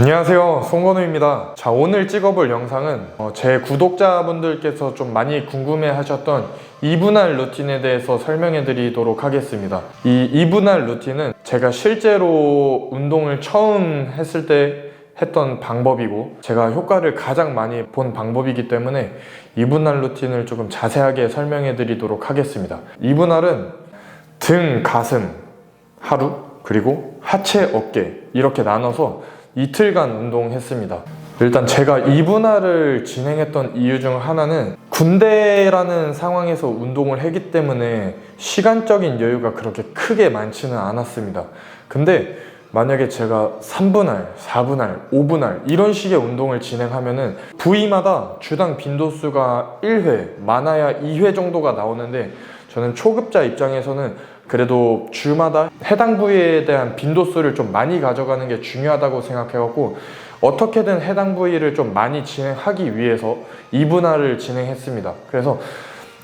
안녕하세요. 송건우입니다. 자 오늘 찍어볼 영상은 어, 제 구독자분들께서 좀 많이 궁금해 하셨던 이분할 루틴에 대해서 설명해 드리도록 하겠습니다. 이 이분할 루틴은 제가 실제로 운동을 처음 했을 때 했던 방법이고 제가 효과를 가장 많이 본 방법이기 때문에 이분할 루틴을 조금 자세하게 설명해 드리도록 하겠습니다. 이분할은 등, 가슴 하루 그리고 하체, 어깨 이렇게 나눠서 이틀간 운동했습니다. 일단 제가 이분할을 진행했던 이유 중 하나는 군대라는 상황에서 운동을 했기 때문에 시간적인 여유가 그렇게 크게 많지는 않았습니다. 근데 만약에 제가 3분할, 4분할, 5분할 이런 식의 운동을 진행하면은 부위마다 주당 빈도수가 1회, 많아야 2회 정도가 나오는데 저는 초급자 입장에서는 그래도 주마다 해당 부위에 대한 빈도수를 좀 많이 가져가는 게 중요하다고 생각해갖고 어떻게든 해당 부위를 좀 많이 진행하기 위해서 2분할을 진행했습니다. 그래서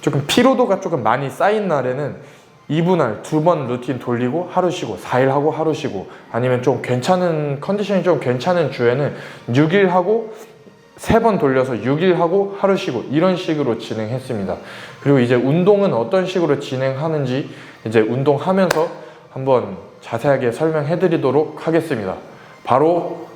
조금 피로도가 조금 많이 쌓인 날에는 2분할 두 번 루틴 돌리고 하루 쉬고 4일 하고 하루 쉬고 아니면 좀 괜찮은 컨디션이 좀 괜찮은 주에는 6일 하고 세 번 돌려서 6일 하고 하루 쉬고 이런 식으로 진행했습니다. 그리고 이제 운동은 어떤 식으로 진행하는지 이제 운동하면서 한번 자세하게 설명해 드리도록 하겠습니다. 바로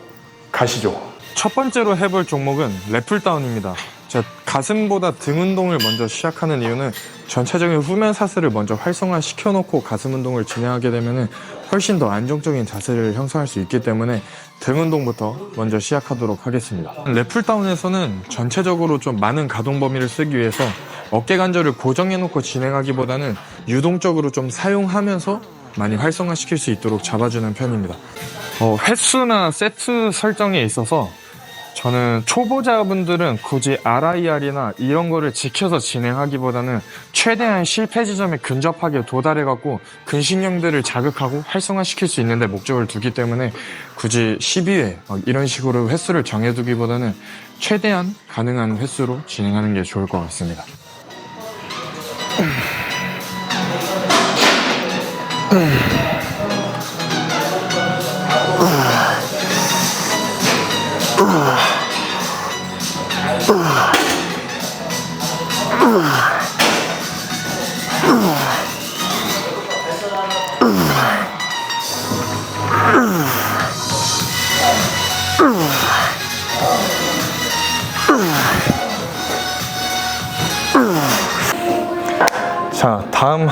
가시죠. 첫 번째로 해볼 종목은 랩풀다운입니다. 자, 가슴보다 등 운동을 먼저 시작하는 이유는 전체적인 후면 사슬을 먼저 활성화 시켜 놓고 가슴 운동을 진행하게 되면 훨씬 더 안정적인 자세를 형성할 수 있기 때문에 등 운동부터 먼저 시작하도록 하겠습니다. 랩풀다운에서는 전체적으로 좀 많은 가동 범위를 쓰기 위해서 어깨 관절을 고정해 놓고 진행하기보다는 유동적으로 좀 사용하면서 많이 활성화시킬 수 있도록 잡아주는 편입니다. 어, 횟수나 세트 설정에 있어서 저는 초보자분들은 굳이 RIR이나 이런 거를 지켜서 진행하기보다는 최대한 실패 지점에 근접하게 도달해갖고 근신경들을 자극하고 활성화시킬 수 있는데 목적을 두기 때문에 굳이 12회 이런 식으로 횟수를 정해두기보다는 최대한 가능한 횟수로 진행하는 게 좋을 것 같습니다.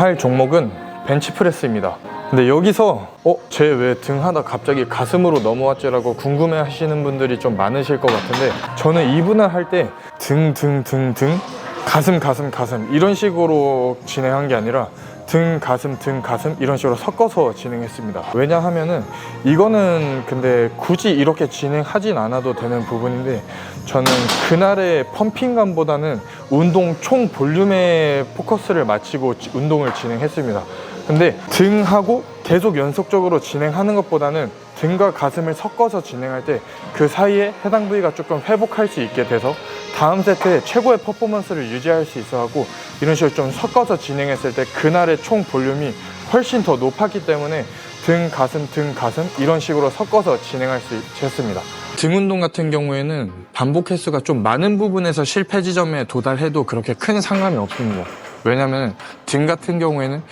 할 종목은 벤치프레스입니다. 근데 여기서 어, 쟤 왜 등 하다 갑자기 가슴으로 넘어왔지라고 궁금해 하시는 분들이 좀 많으실 것 같은데 저는 이분할 할 때 등, 등, 등, 등, 가슴, 가슴, 가슴 이런 식으로 진행한 게 아니라 등, 가슴, 등, 가슴 이런 식으로 섞어서 진행했습니다. 왜냐하면은 이거는 근데 굳이 이렇게 진행하진 않아도 되는 부분인데 저는 그날의 펌핑감보다는 운동 총 볼륨에 포커스를 맞추고 지- 운동을 진행했습니다. 근데 등하고 계속 연속적으로 진행하는 것보다는 등과 가슴을 섞어서 진행할 때 그 사이에 해당 부위가 조금 회복할 수 있게 돼서 다음 세트에 최고의 퍼포먼스를 유지할 수 있어 하고 이런 식으로 좀 섞어서 진행했을 때 그날의 총 볼륨이 훨씬 더 높았기 때문에 등, 가슴, 등, 가슴 이런 식으로 섞어서 진행할 수 있었습니다. 등 운동 같은 경우에는 반복 횟수가 좀 많은 부분에서 실패 지점에 도달해도 그렇게 큰 상관이 없습니다. 왜냐면 등 같은 경우에는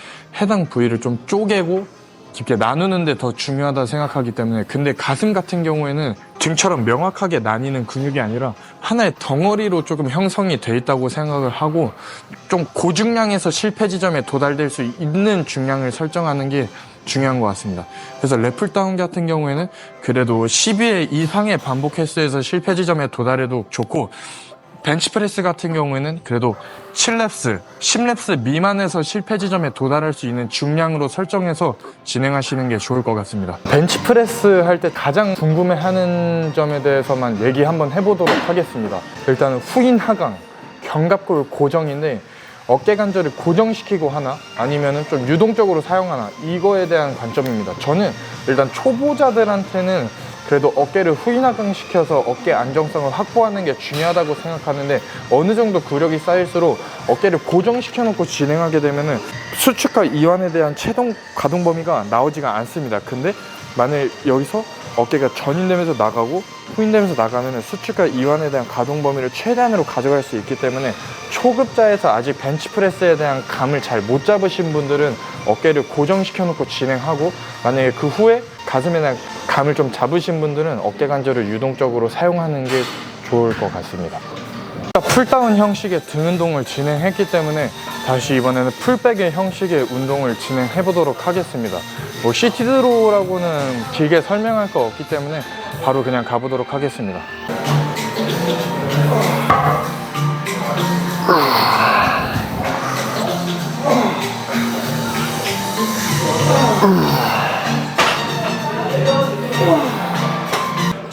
해당 부위를 좀 쪼개고 깊게 나누는 데 더 중요하다 생각하기 때문에 근데 가슴 같은 경우에는 등처럼 명확하게 나뉘는 근육이 아니라 하나의 덩어리로 조금 형성이 돼 있다고 생각을 하고 좀 고중량에서 실패 지점에 도달될 수 있는 중량을 설정하는 게 중요한 것 같습니다. 그래서 래플다운 같은 경우에는 그래도 12회 이상의 반복 횟수에서 실패 지점에 도달해도 좋고 벤치프레스 같은 경우에는 그래도 7랩스, 10랩스 미만에서 실패 지점에 도달할 수 있는 중량으로 설정해서 진행하시는 게 좋을 것 같습니다. 벤치프레스 할 때 가장 궁금해하는 점에 대해서만 얘기 한번 해보도록 하겠습니다. 일단은 후인 하강, 견갑골 고정인데 어깨 관절을 고정시키고 하나 아니면은 좀 유동적으로 사용하나 이거에 대한 관점입니다. 저는 일단 초보자들한테는 그래도 어깨를 후인하강 시켜서 어깨 안정성을 확보하는 게 중요하다고 생각하는데 어느 정도 구력이 쌓일수록 어깨를 고정시켜 놓고 진행하게 되면은 수축과 이완에 대한 최동 가동 범위가 나오지가 않습니다. 근데 만약 여기서 어깨가 전인되면서 나가고 후인되면서 나가면 수축과 이완에 대한 가동 범위를 최대한으로 가져갈 수 있기 때문에 초급자에서 아직 벤치프레스에 대한 감을 잘 못 잡으신 분들은 어깨를 고정시켜 놓고 진행하고 만약에 그 후에 가슴에 대한 감을 좀 잡으신 분들은 어깨 관절을 유동적으로 사용하는 게 좋을 것 같습니다. 풀다운 형식의 등 운동을 진행했기 때문에 다시 이번에는 풀백의 형식의 운동을 진행해 보도록 하겠습니다. 뭐 시티드로우라고는 길게 설명할 거 없기 때문에 바로 그냥 가보도록 하겠습니다.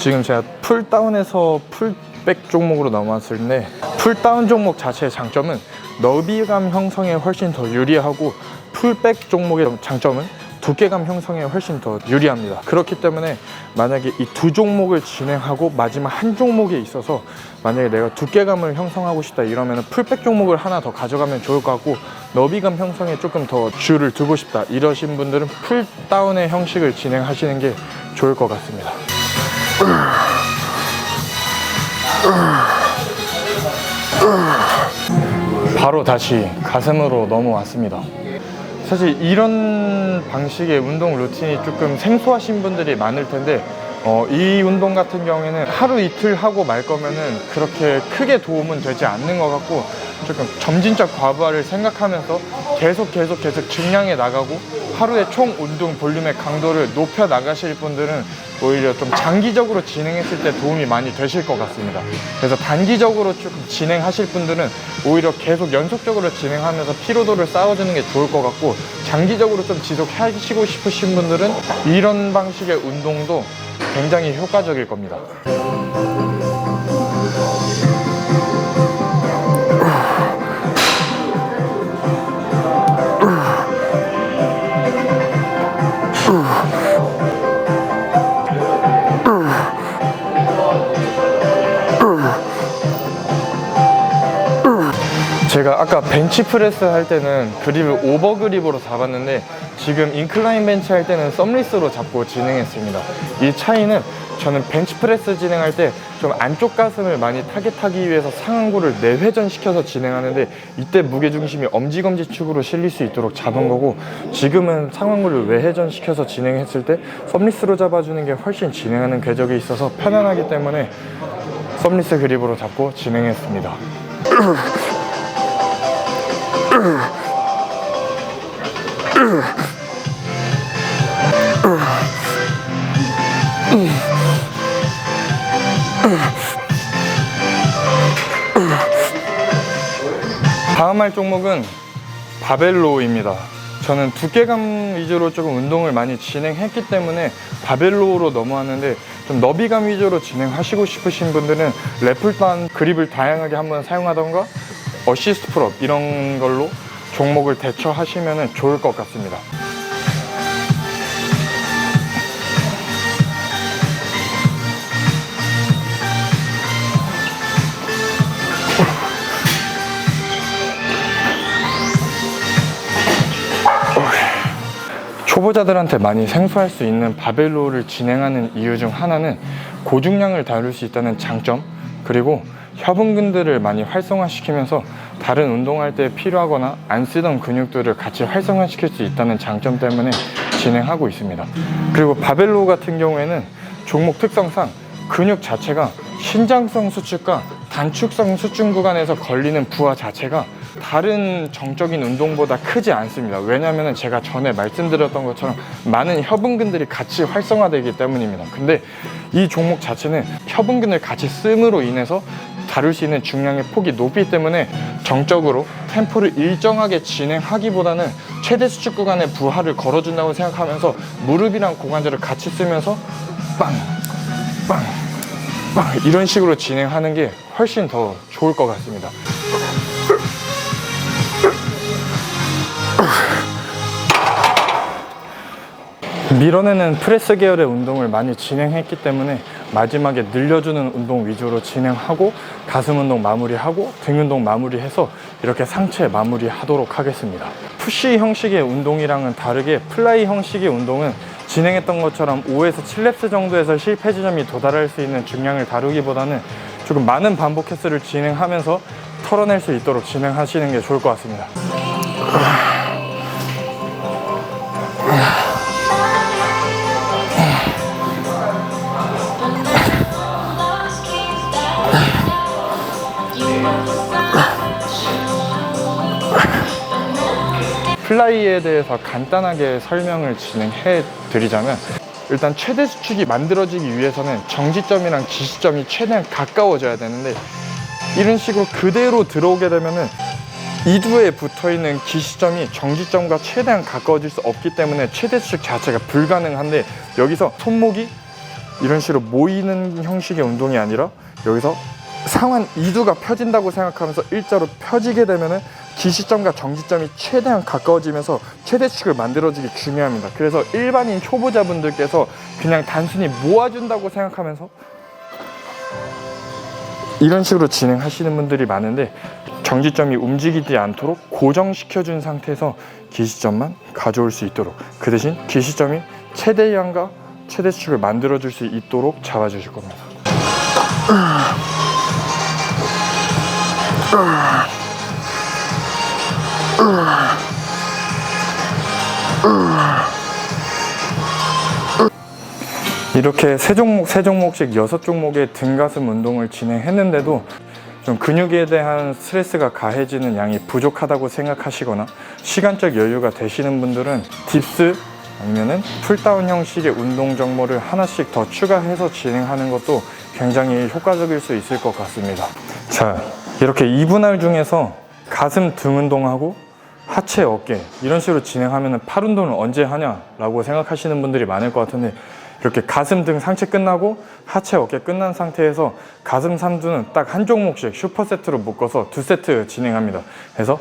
지금 제가 풀다운에서 풀백 종목으로 넘어왔을 때 풀다운 종목 자체의 장점은 너비감 형성에 훨씬 더 유리하고 풀백 종목의 장점은 두께감 형성에 훨씬 더 유리합니다. 그렇기 때문에 만약에 이 두 종목을 진행하고 마지막 한 종목에 있어서 만약에 내가 두께감을 형성하고 싶다 이러면 풀백 종목을 하나 더 가져가면 좋을 것 같고 너비감 형성에 조금 더 줄을 두고 싶다 이러신 분들은 풀다운의 형식을 진행하시는 게 좋을 것 같습니다. 바로 다시 가슴으로 넘어왔습니다. 사실 이런 방식의 운동 루틴이 조금 생소하신 분들이 많을 텐데 어, 이 운동 같은 경우에는 하루 이틀 하고 말 거면은 그렇게 크게 도움은 되지 않는 것 같고 조금 점진적 과부하를 생각하면서 계속 계속 계속 증량해 나가고 하루에 총 운동 볼륨의 강도를 높여 나가실 분들은 오히려 좀 장기적으로 진행했을 때 도움이 많이 되실 것 같습니다. 그래서 단기적으로 조금 진행하실 분들은 오히려 계속 연속적으로 진행하면서 피로도를 쌓아주는 게 좋을 것 같고 장기적으로 좀 지속하시고 싶으신 분들은 이런 방식의 운동도 굉장히 효과적일 겁니다. 아까 벤치프레스 할 때는 그립을 오버 그립으로 잡았는데 지금 인클라인 벤치 할 때는 썸리스로 잡고 진행했습니다. 이 차이는 저는 벤치프레스 진행할 때 좀 안쪽 가슴을 많이 타겟하기 위해서 상완골을 내회전 시켜서 진행하는데 이때 무게중심이 엄지검지 축으로 실릴 수 있도록 잡은 거고 지금은 상완골을 외회전 시켜서 진행했을 때 썸리스로 잡아주는 게 훨씬 진행하는 궤적이 있어서 편안하기 때문에 썸리스 그립으로 잡고 진행했습니다. 다음 할 종목은 바벨로우입니다. 저는 두께감 위주로 조금 운동을 많이 진행했기 때문에 바벨로우로 넘어왔는데 좀 너비감 위주로 진행하시고 싶으신 분들은 래플단 그립을 다양하게 한번 사용하던가 어시스트 풀업 이런 걸로 종목을 대처하시면 좋을 것 같습니다. 초보자들한테 많이 생소할 수 있는 바벨로를 진행하는 이유 중 하나는 고중량을 다룰 수 있다는 장점 그리고 협응근들을 많이 활성화시키면서 다른 운동할 때 필요하거나 안 쓰던 근육들을 같이 활성화시킬 수 있다는 장점 때문에 진행하고 있습니다. 그리고 바벨로 같은 경우에는 종목 특성상 근육 자체가 신장성 수축과 단축성 수축 구간에서 걸리는 부하 자체가 다른 정적인 운동보다 크지 않습니다. 왜냐하면 제가 전에 말씀드렸던 것처럼 많은 협응근들이 같이 활성화되기 때문입니다. 근데 이 종목 자체는 협응근을 같이 씀으로 인해서 다룰 수 있는 중량의 폭이 높기 때문에 정적으로 템포를 일정하게 진행하기보다는 최대 수축 구간의 부하를 걸어준다고 생각하면서 무릎이랑 고관절을 같이 쓰면서 빵, 빵, 빵 이런 식으로 진행하는 게 훨씬 더 좋을 것 같습니다. 밀어내는 프레스 계열의 운동을 많이 진행했기 때문에 마지막에 늘려주는 운동 위주로 진행하고 가슴 운동 마무리하고 등 운동 마무리해서 이렇게 상체 마무리하도록 하겠습니다. 푸시 형식의 운동이랑은 다르게 플라이 형식의 운동은 진행했던 것처럼 5에서 7렙스 정도에서 실패 지점이 도달할 수 있는 중량을 다루기보다는 조금 많은 반복 횟수를 진행하면서 털어낼 수 있도록 진행하시는 게 좋을 것 같습니다. 플라이에 대해서 간단하게 설명을 진행해 드리자면 일단 최대 수축이 만들어지기 위해서는 정지점이랑 기시점이 최대한 가까워져야 되는데 이런 식으로 그대로 들어오게 되면은 이두에 붙어 있는 기시점이 정지점과 최대한 가까워질 수 없기 때문에 최대 수축 자체가 불가능한데 여기서 손목이 이런 식으로 모이는 형식의 운동이 아니라 여기서 상완 이두가 펴진다고 생각하면서 일자로 펴지게 되면은 기시점과 정지점이 최대한 가까워지면서 최대축을 만들어주기 중요합니다. 그래서 일반인 초보자분들께서 그냥 단순히 모아준다고 생각하면서 이런 식으로 진행하시는 분들이 많은데 정지점이 움직이지 않도록 고정시켜준 상태에서 기시점만 가져올 수 있도록 그 대신 기시점이 최대량과 최대축을 만들어줄 수 있도록 잡아주실 겁니다. 이렇게 세 종목 세 종목씩 여섯 종목의 등가슴 운동을 진행했는데도 좀 근육에 대한 스트레스가 가해지는 양이 부족하다고 생각하시거나 시간적 여유가 되시는 분들은 딥스 아니면은 풀다운 형식의 운동 정보를 하나씩 더 추가해서 진행하는 것도 굉장히 효과적일 수 있을 것 같습니다. 자, 이렇게 2분할 중에서 가슴 등 운동하고 하체 어깨 이런 식으로 진행하면 팔 운동을 언제 하냐라고 생각하시는 분들이 많을 것 같은데 이렇게 가슴 등 상체 끝나고 하체 어깨 끝난 상태에서 가슴 삼두는 딱 한 종목씩 슈퍼세트로 묶어서 두 세트 진행합니다. 그래서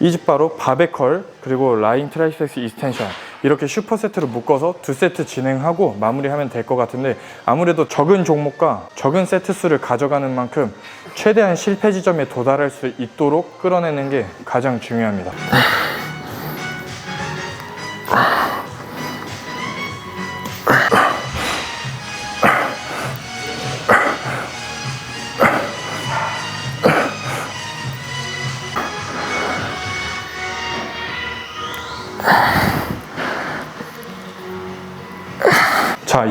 이 집 바로 바베컬 그리고 라인 트라이섹스 이스텐션 이렇게 슈퍼 세트로 묶어서 두 세트 진행하고 마무리하면 될 것 같은데 아무래도 적은 종목과 적은 세트 수를 가져가는 만큼 최대한 실패 지점에 도달할 수 있도록 끌어내는 게 가장 중요합니다.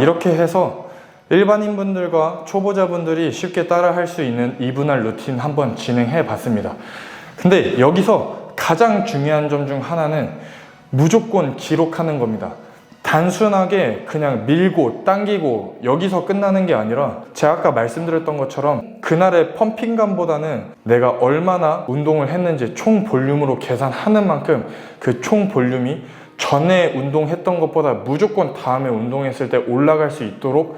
이렇게 해서 일반인 분들과 초보자분들이 쉽게 따라 할 수 있는 이분할 루틴 한번 진행해 봤습니다. 근데 여기서 가장 중요한 점 중 하나는 무조건 기록하는 겁니다. 단순하게 그냥 밀고 당기고 여기서 끝나는 게 아니라 제가 아까 말씀드렸던 것처럼 그날의 펌핑감보다는 내가 얼마나 운동을 했는지 총 볼륨으로 계산하는 만큼 그 총 볼륨이 전에 운동했던 것보다 무조건 다음에 운동했을 때 올라갈 수 있도록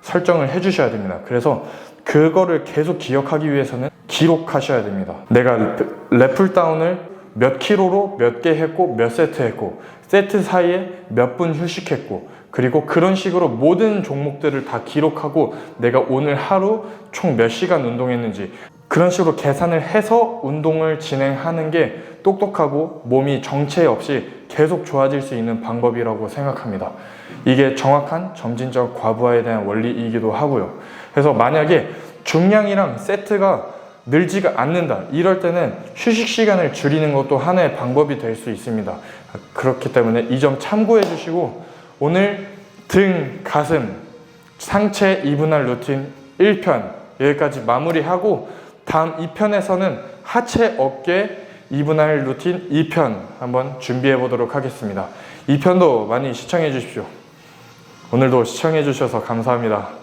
설정을 해주셔야 됩니다. 그래서 그거를 계속 기억하기 위해서는 기록하셔야 됩니다. 내가 랩풀 다운을 몇 킬로로 몇 개 했고 몇 세트 했고 세트 사이에 몇 분 휴식했고 그리고 그런 식으로 모든 종목들을 다 기록하고 내가 오늘 하루 총 몇 시간 운동했는지 그런 식으로 계산을 해서 운동을 진행하는 게 똑똑하고 몸이 정체 없이 계속 좋아질 수 있는 방법이라고 생각합니다. 이게 정확한 점진적 과부하에 대한 원리이기도 하고요. 그래서 만약에 중량이랑 세트가 늘지가 않는다. 이럴 때는 휴식 시간을 줄이는 것도 하나의 방법이 될 수 있습니다. 그렇기 때문에 이 점 참고해 주시고 오늘 등, 가슴, 상체 2분할 루틴 1편 여기까지 마무리하고 다음 2편에서는 하체, 어깨 2분할 루틴 2편 한번 준비해 보도록 하겠습니다. 2편도 많이 시청해 주십시오. 오늘도 시청해 주셔서 감사합니다.